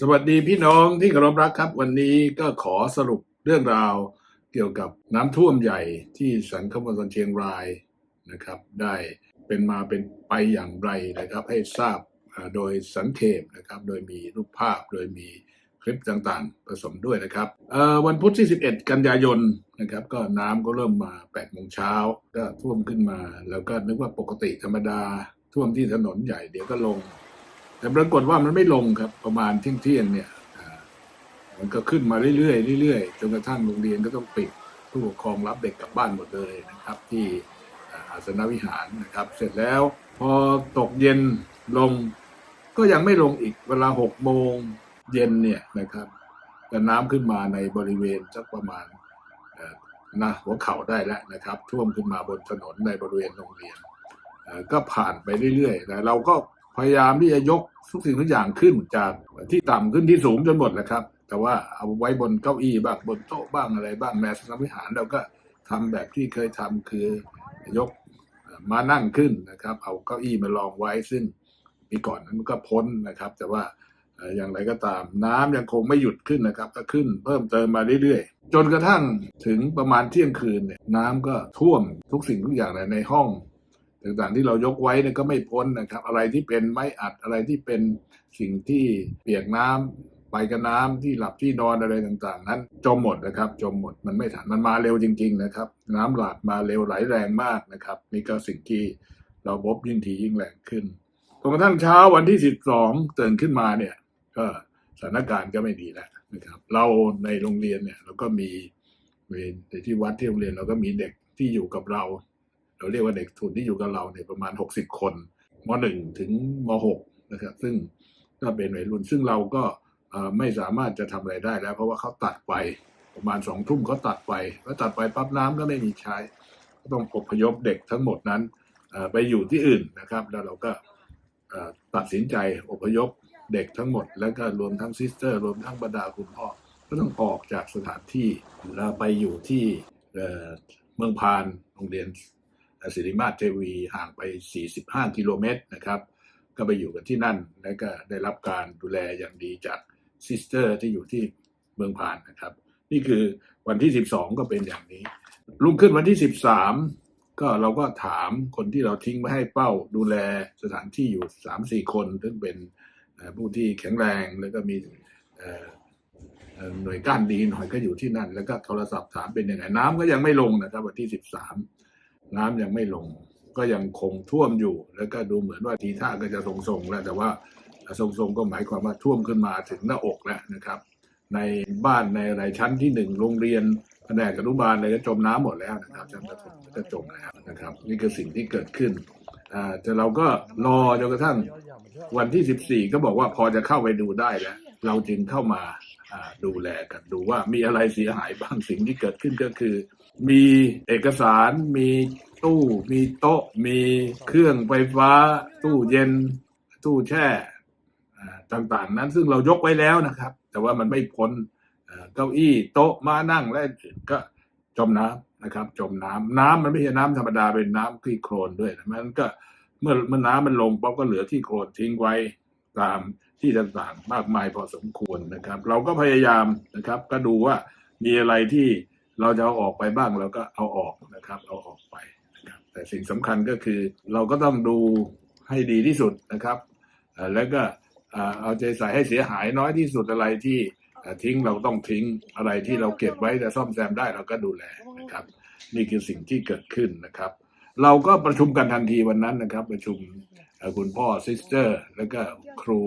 สวัสดีพี่น้องที่เคารพรักครับ วันนี้ก็ขอสรุปเรื่องราวเกี่ยวกับน้ำท่วมใหญ่ที่สันคมณฑลเชียงรายนะครับ ได้เป็นมาเป็นไปอย่างไรนะครับ ให้ทราบโดยสังเขปนะครับ โดยมีรูปภาพโดยมีคลิปต่างๆ ผสมด้วยนะครับวันพุธที่ 11 กันยายนนะครับ ก็น้ำก็เริ่มมา8โมงเช้าก็ท่วมขึ้นมา แล้วก็นึกว่าปกติธรรมดาท่วมที่ถนนใหญ่เดี๋ยวก็ลง แต่ปรากฏว่ามันไม่ลงครับ ประมาณเที่ยงเที่ยงเนี่ยมันก็ขึ้นมาเรื่อยๆเรื่อยๆจนกระทั่งโรงเรียนก็ต้องปิดผู้ปกครองรับเด็กกลับบ้านหมดเลยนะครับ ที่อาสนวิหารนะครับ เสร็จแล้ว พอตกเย็นลงก็ยังไม่ลงอีกเวลาหกโมงเย็นเนี่ยนะครับแต่น้ำขึ้นมาในบริเวณสักประมาณหน้าหัวเข่าได้แล้วนะครับ ท่วมขึ้นมาบนถนนในบริเวณโรงเรียนก็ผ่านไปเรื่อยๆแต่เราก็ พยายามที่จะยกทุกสิ่งทุกอย่างขึ้นจากที่ต่ำขึ้นที่สูงจนหมดแหละครับ แต่ว่าเอาไว้บนเก้าอี้บ้างบนโต๊ะบ้างอะไรบ้างแม้สนามวิหารเราก็ทำแบบที่เคยทำคือยกมานั่งขึ้นนะครับ เอาเก้าอี้มาลองไว้ซึ่งปีก่อนนั้นก็พ้นนะครับ แต่ว่าเอ่ออย่างไรก็ตามน้ำยังคงไม่หยุดขึ้นนะครับ ก็ขึ้นเพิ่มเติมมาเรื่อยๆ จนกระทั่งถึงประมาณเที่ยงคืนเนี่ยน้ำก็ท่วมทุกสิ่งทุกอย่างในห้อง ต่างๆที่เรายกไว้เนี่ยก็ไม่พ้นนะครับ อะไรที่เป็นไม้อัดอะไรที่เป็นสิ่งที่เปียกน้ำไปกับน้ำที่หลับที่นอนอะไรต่างๆ นั้นจมหมดนะครับ จมหมดมันไม่ทันมันมาเร็วจริง ๆ นะครับ น้ำหลากมาเร็วไหลแรงมากนะครับนี่ก็สิ่งที่เราพบยิ่งทียิ่งแรงขึ้นจนกระทั่งเช้าวันที่12ตื่นขึ้นมาเนี่ย ก็สถานการณ์ก็ไม่ดีแล้วนะครับ เราในโรงเรียนเนี่ยเราก็มีมีที่วัดที่โรงเรียนเราก็มีเด็กที่อยู่กับเรา เราเรียกว่าเด็กทุนที่อยู่กับเราเนี่ยประมาณ 60 คนม .1 ถึงม .6 นะครับ ซึ่งก็เป็นวัยรุ่น ซึ่งเราก็ไม่สามารถจะทำอะไรได้แล้ว เพราะว่าเขาตัดไปประมาณสองทุ่มเขาตัดไปแล้วตัดไปปั๊บน้ำก็ไม่มีใช้ ก็ต้องอพยพเด็กทั้งหมดนั้นไปอยู่ที่อื่นนะครับ แล้วเราก็ตัดสินใจอพยพเด็กทั้งหมด แล้วก็รวมทั้งซิสเตอร์ รวมทั้งบรรดาคุณพ่อก็ต้องออกจากสถานที่แล้วไปอยู่ที่เมืองพานโรงเรียน สิริมาศเทวีห่างไป 45 กิโลเมตรนะครับ ก็ไปอยู่กันที่นั่น แล้วก็ได้รับการดูแลอย่างดีจากซิสเตอร์ที่อยู่ที่เมืองพานนะครับ นี่คือวันที่ 12 ก็เป็นอย่างนี้รุ่งขึ้นวันที่ 13 ก็เราก็ถามคนที่เราทิ้งไว้ให้เป้าดูแลสถานที่อยู่ 3-4 คนซึ่งเป็นผู้ที่แข็งแรงแล้วก็มีหน่วยก้านดีหน่อยก็อยู่ที่นั่น แล้วก็โทรศัพท์ถามเป็นยังไงน้ำก็ยังไม่ลงนะครับ วันที่13 น้ำยังไม่ลง ก็ยังคงท่วมอยู่ แล้วก็ดูเหมือนว่าทีท่าก็จะทรงๆแล้วแต่ว่าทรงๆก็หมายความว่าท่วมขึ้นมาถึงหน้าอกแล้วนะครับ ในบ้านในอะไรชั้นที่หนึ่งโรงเรียนแผนกอนุบาลอะไรก็จมน้ำหมดแล้วนะครับชั้นประถมก็จมแล้วนะครับ นี่คือสิ่งที่เกิดขึ้นอ่าแต่เราก็รอจนกระทั่งวันที่ 14 ก็บอกว่าพอจะเข้าไปดูได้แล้ว เราจึงเข้ามาอ่าดูแลกันดูว่ามีอะไรเสียหายบ้างสิ่งที่เกิดขึ้นก็คือ มีเอกสาร มีตู้มีโต๊ะ มีเครื่องไฟฟ้า ตู้เย็น ตู้แช่ต่างๆ นั้นซึ่งเรายกไว้แล้วนะครับ แต่ว่ามันไม่พ้นเก้าอี้โต๊ะมานั่งและอื่นก็จมน้ำนะครับ จมน้ำน้ำมันไม่ใช่น้ำธรรมดาเป็นน้ำที่โคลนด้วยนะมันก็เมื่อเมื่อน้ำมันลงป๊อบก็เหลือที่โคลนทิ้งไว้ตามที่ต่างๆ มากมายพอสมควรนะครับ เราก็พยายามนะครับ ก็ดูว่ามีอะไรที่ เราจะเอาออกไปบ้างเราก็เอาออกนะครับ เอาออกไปนะครับแต่สิ่งสำคัญก็คือเราก็ต้องดูให้ดีที่สุดนะครับแล้วก็เอาใจใส่ให้เสียหายน้อยที่สุดอะไรที่ทิ้งเราต้องทิ้งอะไรที่เราเก็บไว้จะซ่อมแซมได้เราก็ดูแลนะครับ นี่คือสิ่งที่เกิดขึ้นนะครับ เราก็ประชุมกันทันทีวันนั้นนะครับ ประชุมคุณพ่อซิสเตอร์ แล้วก็ครู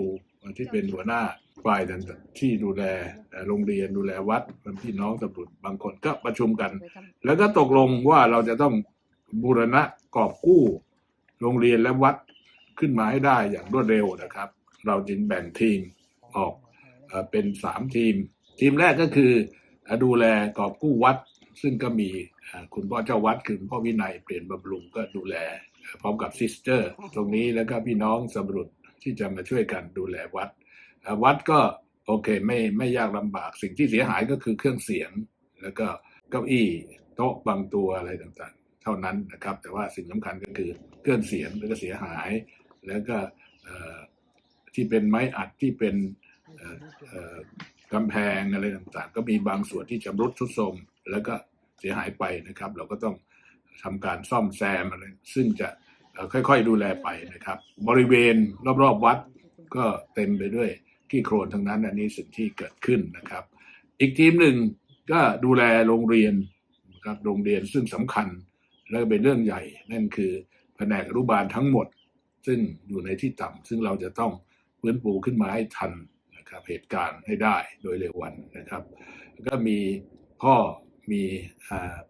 ที่เป็นหัวหน้า ฝ่ายต่างๆที่ดูแลเอ่อโรงเรียนดูแลวัดพี่น้องตำรวจบางคนก็ประชุมกัน แล้วก็ตกลงว่าเราจะต้องบูรณะกอบกู้โรงเรียนและวัดขึ้นมาให้ได้อย่างรวดเร็วนะครับ เราจึงแบ่งทีมออกเอ่อเป็นสามทีม ทีมแรกก็คือเอ่อดูแลกอบกู้วัด ซึ่งก็มีเอ่อคุณพ่อเจ้าวัดคือคุณพ่อวินัยเปลี่ยนบำรุงก็ดูแลเอ่อพร้อมกับซิสเตอร์ ตรงนี้แล้วก็พี่น้องสำรุดที่จะมาช่วยกันดูแลวัด วัดก็โอเคไม่ไม่ยากลำบากสิ่งที่เสียหายก็คือเครื่องเสียง แล้วก็เก้าอี้โต๊ะบางตัวอะไรต่างๆ เท่านั้นนะครับ แต่ว่าสิ่งสำคัญก็คือเครื่องเสียงแล้วก็เสียหาย แล้วก็ที่เป็นไม้อัดที่เป็นกำแพงอะไรต่างๆ ก็มีบางส่วนที่ชำรุดทรุดโทรมแล้วก็เสียหายไปนะครับ เราก็ต้องทำการซ่อมแซมอะไรซึ่งจะค่อยๆดูแลไปนะครับ บริเวณรอบๆวัดก็เต็มไปด้วย ขี้โคลนทั้งนั้น อันนี้สิ่งที่เกิดขึ้นนะครับ อีกทีมหนึ่งก็ดูแลโรงเรียนนะครับโรงเรียนซึ่งสำคัญและเป็นเรื่องใหญ่ นั่นคือแผนกอนุบาลทั้งหมด ซึ่งอยู่ในที่ต่ำซึ่งเราจะต้องฟื้นฟูขึ้นมาให้ทันนะครับเหตุการณ์ให้ได้โดยเร็ววันนะครับ ก็มีพ่อมี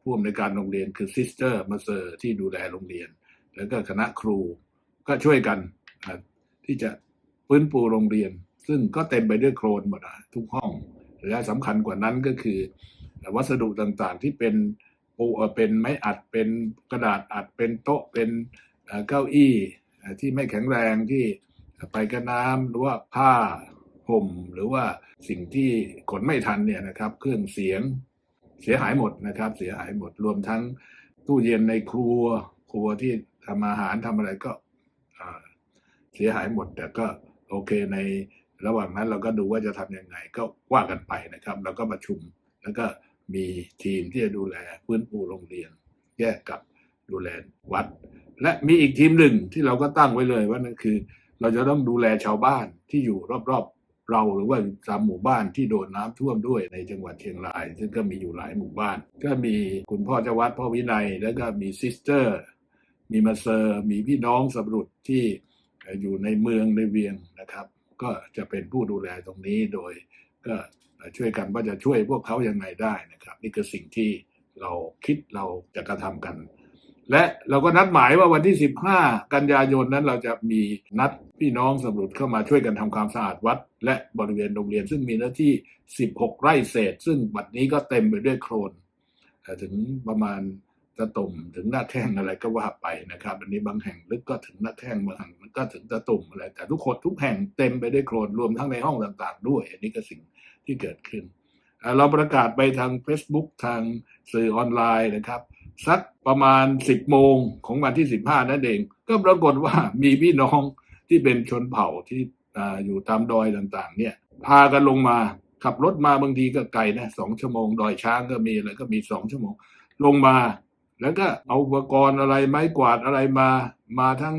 ผู้อำนวยการโรงเรียนคือซิสเตอร์มาเซอร์ที่ดูแลโรงเรียน แล้วก็คณะครูก็ช่วยกันที่จะฟื้นฟูโรงเรียน ซึ่งก็เต็มไปด้วยโคลนหมดทุกห้องและสำคัญกว่านั้นก็คือ วัสดุต่างๆที่เป็นปูเป็นไม้อัดเป็นกระดาษอัดเป็นโต๊ะเป็นเก้าอี้ที่ไม่แข็งแรงที่ไปกับน้ำหรือว่าผ้าห่มหรือว่าสิ่งที่ขนไม่ทันเนี่ยนะครับ เครื่องเสียงเสียหายหมดนะครับ เสียหายหมดรวมทั้งตู้เย็นในครัวครัวที่ทำอาหารทำอะไรก็เสียหายหมด แต่ก็โอเคใน ระหว่างนั้นเราก็ดูว่าจะทำยังไงก็ว่ากันไปนะครับ แล้วก็ประชุมแล้วก็มีทีมที่จะดูแลฟื้นฟูโรงเรียน แยกกับดูแลวัด และมีอีกทีมหนึ่งที่เราก็ตั้งไว้เลยว่านั่นคือ เราจะต้องดูแลชาวบ้านที่อยู่รอบๆเราหรือว่าตามหมู่บ้านที่โดนน้ำท่วมด้วยในจังหวัดเชียงราย ซึ่งก็มีอยู่หลายหมู่บ้าน ก็มีคุณพ่อเจ้าวัดพ่อวินัย แล้วก็มีซิสเตอร์ มีมาเซอร์ มีพี่น้องสำรุดที่อยู่ในเมืองในเวียงนะครับ ก็จะเป็นผู้ดูแลตรงนี้โดยก็ช่วยกันว่าจะช่วยพวกเขายังไงได้นะครับ นี่คือสิ่งที่เราคิดเราจะกระทำกัน และเราก็นัดหมายว่าวันที่ 15 กันยายนนั้นเราจะมีนัดพี่น้องสำรวจเข้ามาช่วยกันทำความสะอาดวัด และบริเวณโรงเรียนซึ่งมีเนื้อที่ 16 ไร่เศษ ซึ่งบัดนี้ก็เต็มไปด้วยโคลนถึงประมาณ ตะตุ่มถึงหน้าแข้งอะไรก็ว่าไปนะครับ อันนี้บางแห่งลึกก็ถึงหน้าแข้งบางแห่งมันก็ถึงตะตุ่มอะไรแต่ทุกคนทุกแห่งเต็มไปด้วยโคลนรวมทั้งในห้องต่างๆ ด้วย อันนี้ก็สิ่งที่เกิดขึ้น เราประกาศไปทาง Facebook ทางสื่อออนไลน์นะครับสักประมาณ 10 โมงของวันที่ 15 นั่นเอง ก็ปรากฏว่ามีพี่น้องที่เป็นชนเผ่าที่อ่าอยู่ตามดอยต่างๆ เนี่ยพากันลงมาขับรถมาบางทีก็ไกลนะสองชั่วโมง ดอยช้างก็มีอะไรก็มีสองชั่วโมง ลงมา แล้วก็เอาอุปกรณ์อะไรไม้กวาดอะไรมา มาทั้ง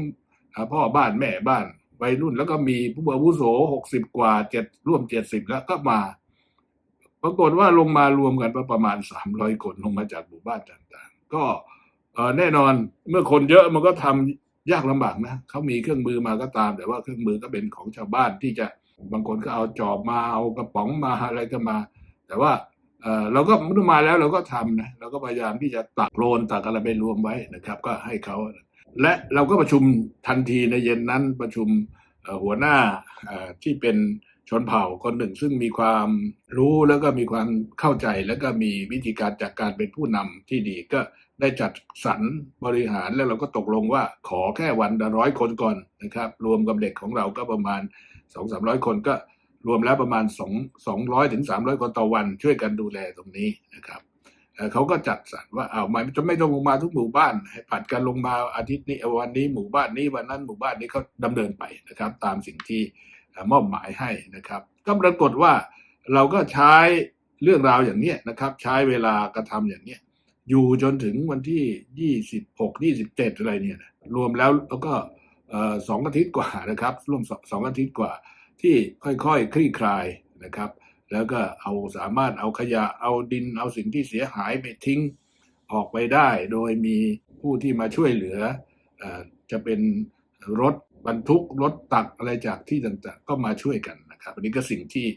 อ่าพ่อบ้านแม่บ้านวัยรุ่น แล้วก็มีผู้อาวุโสหกสิบกว่าเจ็ดร่วมเจ็ดสิบแล้วก็มา ปรากฏว่าลงมารวมกันประมาณสามร้อยคนลงมาจากหมู่บ้านต่างๆ ก็เอ่อแน่นอนเมื่อคนเยอะมันก็ทำยากลำบากนะเขามีเครื่องมือมาก็ตาม แต่ว่าเครื่องมือก็เป็นของชาวบ้านที่จะบางคนก็เอาจอบมาเอากระป๋องมาอะไรก็มา แต่ว่า เราก็มมาแล้วเราก็ทำนะเราก็พยายามที่จะตักโคลนตักอะไรไปรวมไว้นะครับ ก็ให้เขา และเราก็ประชุมทันทีในเย็นนั้นประชุมหัวหน้าที่เป็นชนเผ่าคนหนึ่งซึ่งมีความรู้แล้วก็มีความเข้าใจแล้วก็มีวิธีการจากการเป็นผู้นำที่ดีก็ได้จัดสรรบริหารแล้วเราก็ตกลงว่าขอแค่วันละร้อยคนก่อนนะครับ รวมกับเด็กของเราก็ประมาณสองสามร้อยคนก็ รวมแล้วประมาณสองสองร้อยถึงสามร้อยคนต่อวัน ช่วยกันดูแลตรงนี้นะครับเขาก็จัดสรรว่าเอาไมันจะไม่ต้องลงมาทุกหมู่บ้านให้ผัดกันลงมาอาทิตย์นี้วันนี้หมู่บ้านนี้วันนั้นหมู่บ้านนี้เขาดำเนินไปนะครับ ตามสิ่งที่มอบหมายให้นะครับ ก็ปรากฏว่าเราก็ใช้เรื่องราวอย่างนี้นะครับ ใช้เวลากระทำอย่างนี้อยู่จนถึงวันที่ยี่สิบหกยี่สิบเจ็ดอะไรเนี่ยนะรวมแล้วแล้วก็เอ่อสองอาทิตย์กว่านะครับร่วมสองอาทิตย์กว่า ที่ค่อยๆคลี่คลายนะครับ แล้วก็เอาสามารถเอาขยะเอาดินเอาสิ่งที่เสียหายไปทิ้งออกไปได้ โดยมีผู้ที่มาช่วยเหลือเออจะเป็นรถบรรทุกรถตักอะไรจากที่ต่างๆ ก็มาช่วยกันนะครับอันนี้ก็สิ่งที่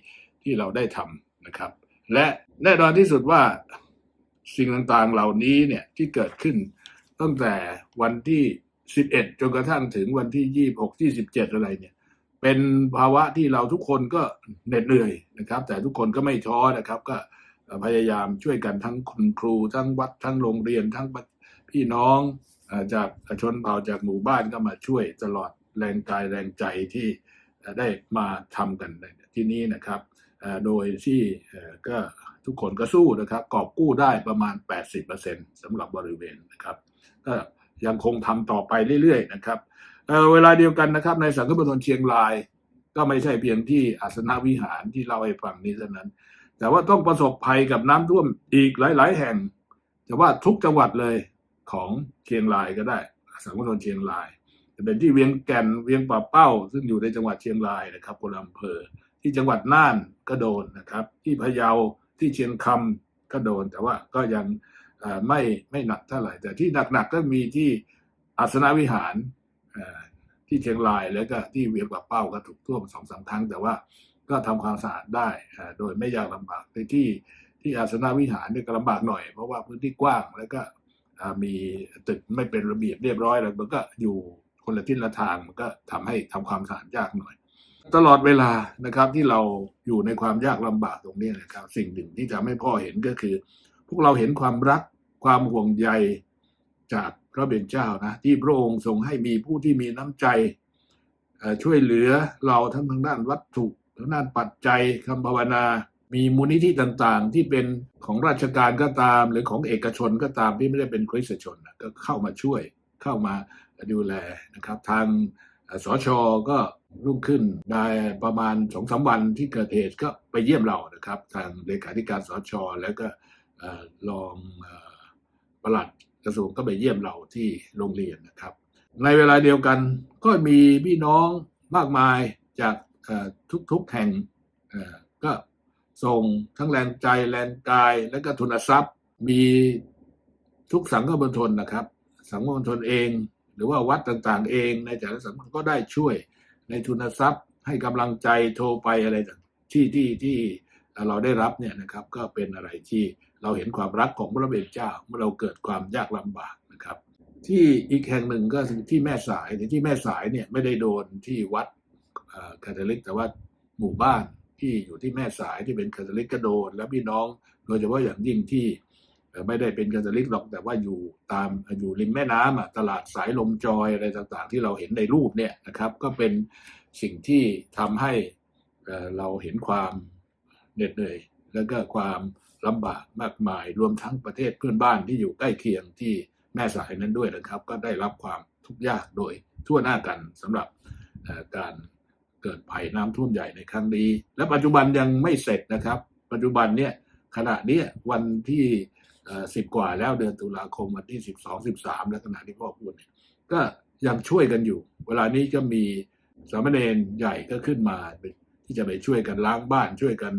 ที่เราได้ทำนะครับ และแน่นอนที่สุดว่าสิ่งต่างๆเหล่านี้เนี่ยที่เกิดขึ้นตั้งแต่วันที่ 11 จนกระทั่งถึงวันที่ 26 27 อะไรเนี่ย เป็นภาวะที่เราทุกคนก็เหน็ดเหนื่อยนะครับ แต่ทุกคนก็ไม่ท้อนะครับ ก็พยายามช่วยกันทั้งคุณครูทั้งวัดทั้งโรงเรียนทั้งพี่น้องเอ่อจากชนเผ่าจากหมู่บ้านก็มาช่วยตลอดแรงกายแรงใจที่ได้มาทำกันที่นี้นะครับ โดยที่ก็ทุกคนก็สู้นะครับ กอบกู้ได้ประมาณ 80%สำหรับบริเวณนะครับก็ยังคงทำต่อไปเรื่อยๆนะครับ เเวลาเดียวกันนะครับ ในสังคมณฑลเชียงราย ก็ไม่ใช่เพียงที่อาสนวิหารที่เราให้ฟังนี้เท่านั้น แต่ว่าต้องประสบภัยกับน้ำท่วมอีกหลาย ๆ แห่งแต่ว่าทุกจังหวัดเลยของเชียงรายก็ได้ สังคมชนเชียงรายจะเป็นที่เวียงแก่นเวียงป่าเป้า ซึ่งอยู่ในจังหวัดเชียงรายนะครับคนอำเภอที่จังหวัดน่านก็โดนนะครับ ที่พะเยาที่เชียงคำก็โดน แต่ว่าก็ยังไม่ไม่หนักเท่าไหร่ แต่ที่หนักๆก็มีที่อาสนวิหาร ที่เชียงรายแล้วก็ที่เวียงป่าเป้าก็ถูกท่วมสองสามครั้ง แต่ว่าก็ทำความสะอาดได้โดยไม่ยากลำบากในที่ที่อาสนวิหารเนี่ยก็ลำบากหน่อย เพราะว่าพื้นที่กว้างแล้วก็มีตึกไม่เป็นระเบียบเรียบร้อยแล้วมันก็อยู่คนละทิศละทางมันก็ทำให้ทำความสะอาดยากหน่อย ตลอดเวลานะครับที่เราอยู่ในความยากลำบากตรงนี้นะครับ สิ่งหนึ่งที่ทำให้พ่อเห็นก็คือ พวกเราเห็นความรักความห่วงใยจาก พระเบญเจ้านะที่พระองค์ทรงให้มีผู้ที่มีน้ำใจช่วยเหลือเราทั้งทางด้านวัตถุทางด้านปัจจัยคำภาวนา มีมูลนิธิต่างๆ ที่เป็นของราชการก็ตาม หรือของเอกชนก็ตามที่ไม่ได้เป็นคริสตชนก็เข้ามาช่วยเข้ามาดูแลนะครับ ทางอ่าสชก็รุ่งขึ้นได้ประมาณสองสามวันที่เกิดเหตุก็ไปเยี่ยมเรานะครับ ทางเลขาธิการสชแล้วก็เอ่อรองเอ่อปลัด กระทรวงก็ไปเยี่ยมเราที่โรงเรียนนะครับ ในเวลาเดียวกันก็มีพี่น้องมากมายจากทุกๆแห่งก็ส่งทั้งแรงใจแรงกายและก็ทุนทรัพย์มีทุกสังฆมณฑลนะครับ สังฆมณฑลเอง หรือว่าวัดต่างๆเอง ในแต่ละสังฆมก็ได้ช่วยในทุนทรัพย์ให้กำลังใจโทรไปอะไรที่ที่ที่ เราได้รับเนี่ยนะครับก็เป็นอะไรที่เราเห็นความรักของพระเบญเจ้าเมื่อเราเกิดความยากลำบากนะครับ ที่อีกแห่งหนึ่งก็คือที่แม่สายที่แม่สายเนี่ยไม่ได้โดนที่วัดคาทอลิก แต่ว่าหมู่บ้านที่อยู่ที่แม่สายที่เป็นคาทอลิกก็โดน แล้วพี่น้องโดยเฉพาะอย่างยิ่งที่ไม่ได้เป็นคาทอลิกหรอกแต่ว่าอยู่ตามอยู่ริมแม่น้ำตลาดสายลมจอยอะไรต่างๆ ที่เราเห็นในรูปเนี่ยนะครับ ก็เป็นสิ่งที่ทำให้เราเห็นความ เหน็ดเหนื่อย แล้วก็ความลำบากมากมาย รวมทั้งประเทศเพื่อนบ้านที่อยู่ใกล้เคียงที่แม่สายนั้นด้วยนะครับ ก็ได้รับความทุกข์ยากโดยทั่วหน้ากันสำหรับการเกิดภัยน้ำท่วมใหญ่ในครั้งนี้ และปัจจุบันยังไม่เสร็จนะครับ ปัจจุบันเนี่ยขณะนี้วันที่สิบกว่าแล้วเดือนตุลาคมวันที่สิบสองสิบสามและขณะที่พ่อพูดเนี่ยก็ยังช่วยกันอยู่ เวลานี้ก็มีสามเณรใหญ่ก็ขึ้นมาที่จะไปช่วยกันล้างบ้านช่วยกัน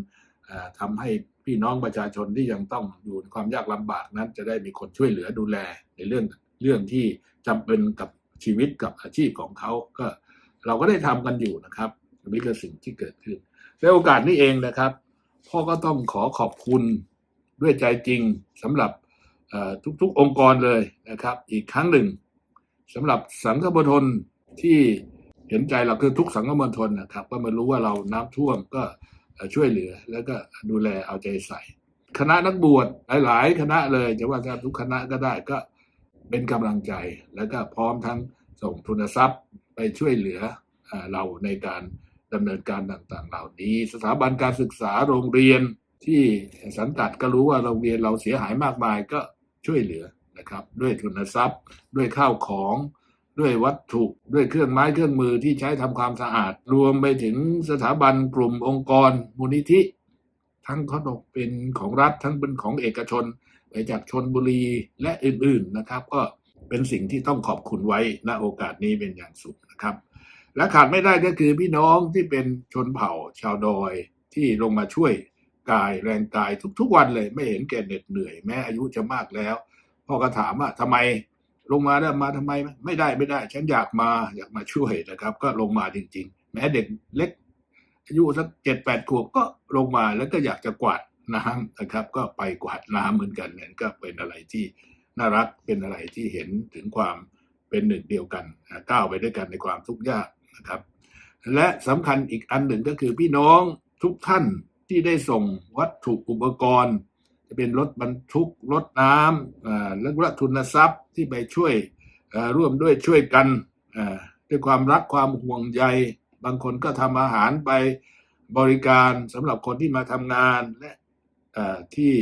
ทำให้พี่น้องประชาชนที่ยังต้องอยู่ในความยากลำบากนั้น จะได้มีคนช่วยเหลือดูแลในเรื่องเรื่องที่จำเป็นกับชีวิตกับอาชีพของเขาก็เราก็ได้ทำกันอยู่นะครับนนี้คือสิ่งที่เกิดขึ้นในโอกาสนี้เองนะครับ พ่อก็ต้องขอขอบคุณด้วยใจจริงสำหรับทุกๆองค์กรเลยนะครับ อีกครั้งหนึ่งสำหรับสังฆมณฑลที่เห็นใจเราคือทุกสังฆมณฑลนะครับ ก็มารู้ว่าเราน้ำท่วมก็ ช่วยเหลือ แล้วก็ดูแลเอาใจใส่ คณะนักบวชหลาย ๆ คณะเลยจะว่าทุกคณะก็ได้ก็เป็นกำลังใจ แล้วก็พร้อมทั้งส่งทุนทรัพย์ไปช่วยเหลือเอ่อเราในการดำเนินการต่าง ๆ เหล่านี้ สถาบันการศึกษาโรงเรียนที่สังกัดก็รู้ว่าโรงเรียนเราเสียหายมากมายก็ช่วยเหลือนะครับ ด้วยทุนทรัพย์ด้วยข้าวของ ด้วยวัตถุด้วยเครื่องไม้เครื่องมือที่ใช้ทำความสะอาด รวมไปถึงสถาบันกลุ่มองค์กร มูลนิธิ ทั้งขาตกเป็นของรัฐทั้งเป็นของเอกชนไปจากชนบุรีและอื่นๆนะครับ ก็เป็นสิ่งที่ต้องขอบคุณไว้ณโอกาสนี้เป็นอย่างสูงนะครับ และขาดไม่ได้ก็คือพี่น้องที่เป็นชนเผ่าชาวดอยที่ลงมาช่วยกายแรงกายทุกๆวันเลย ไม่เห็นแก่เหน็ดเหนื่อยแม้อายุจะมากแล้วพ่อก็ถามว่าทำไม ลงมาได้มาทำไมไม่ได้ไม่ได้ ฉันอยากมาอยากมาช่วยนะครับ ก็ลงมาจริง ๆ แม้เด็กเล็กอายุสักเจ็ดแปดขวบก็ลงมาแล้วก็อยากจะกวาดน้ำนะครับ ก็ไปกวาดน้ำเหมือนกันนี่ยก็เป็นอะไรที่น่ารักเป็นอะไรที่เห็นถึงความเป็นหนึ่งเดียวกันก้าวไปด้วยกันในความทุกข์ยากนะครับ และสำคัญอีกอันหนึ่งก็คือพี่น้องทุกท่านที่ได้ส่งวัตถุอุปกรณ์ จะเป็นรถบรรทุกรถน้ำอ่าและวัตทุนทรัพย์ที่ไปช่วยร่วมด้วยช่วยกันด้วยความรักความห่วงใย บางคนก็ทำอาหารไปบริการสำหรับคนที่มาทำงานและที่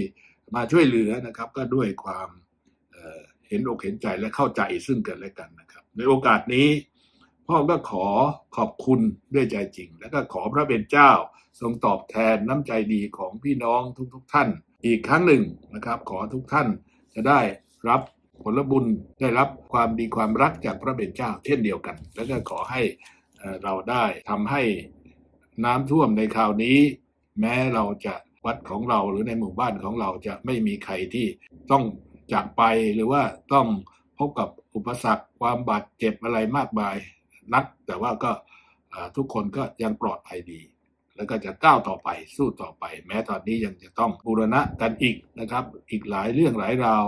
มาช่วยเหลือนะครับ ก็ด้วยความเห็นอกเห็นใจและเข้าใจซึ่งกันและกันนะครับ ในโอกาสนี้ พ่อก็ขอขอบคุณด้วยใจจริง แล้วก็ขอพระเป็นเจ้าทรงตอบแทนน้ำใจดีของพี่น้องทุกๆทท่าน อีกครั้งหนึ่งนะครับ ขอทุกท่านจะได้รับผลบุญได้รับความดีความรักจากพระเป็นเจ้าเช่นเดียวกัน แล้วก็ขอให้เราได้ทำให้น้ำท่วมในคราวนี้ แม้เราจะวัดของเราหรือในหมู่บ้านของเราจะไม่มีใครที่ต้องจากไปหรือว่าต้องพบกับอุปสรรคความบาดเจ็บอะไรมากมายนัก แต่ว่าก็ทุกคนก็ยังปลอดภัยดี แล้วก็จะก้าวต่อไปสู้ต่อไป แม้ตอนนี้ยังจะต้องบูรณะกันอีกนะครับ อีกหลายเรื่องหลายราว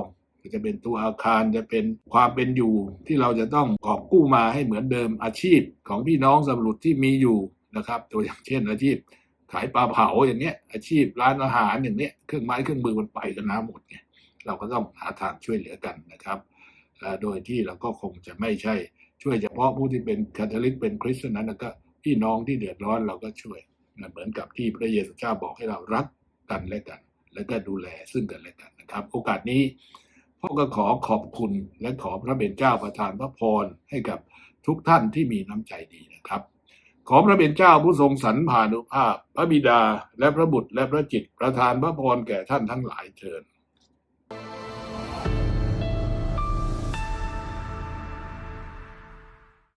จะเป็นตัวอาคารจะเป็นความเป็นอยู่ที่เราจะต้องกอบกู้มาให้เหมือนเดิมอาชีพของพี่น้องสำรุดที่มีอยู่นะครับ ตัวอย่างเช่นอาชีพ ขายปลาเผาอย่างเงี้ยอาชีพร้านอาหารอย่างเนี้ยเครื่องไม้เครื่องมือมันไปกันน้ำหมดไงเราก็ต้องหาทางช่วยเหลือกันนะครับ โดยที่เราก็คงจะไม่ใช่ช่วยเฉพาะผู้ที่เป็นคาทอลิกเป็นคริสเตียนนั้นแล้วก็พี่น้องที่เดือดร้อนเราก็ช่วย นะเหมือนกับที่พระเยซูเจ้าบอกให้เรารักกันและกัน และก็ดูแลซึ่งกันและกันนะครับ โอกาสนี้พ่อก็ขอขอบคุณและขอพระเบญเจ้าประทานพระพรให้กับทุกท่านที่มีน้ำใจดีนะครับ ขอพระเบญเจ้าผู้ทรงสรรพานุภาพ พระบิดาและพระบุตรและพระจิตประทานพระพรแก่ท่านทั้งหลายเชิญ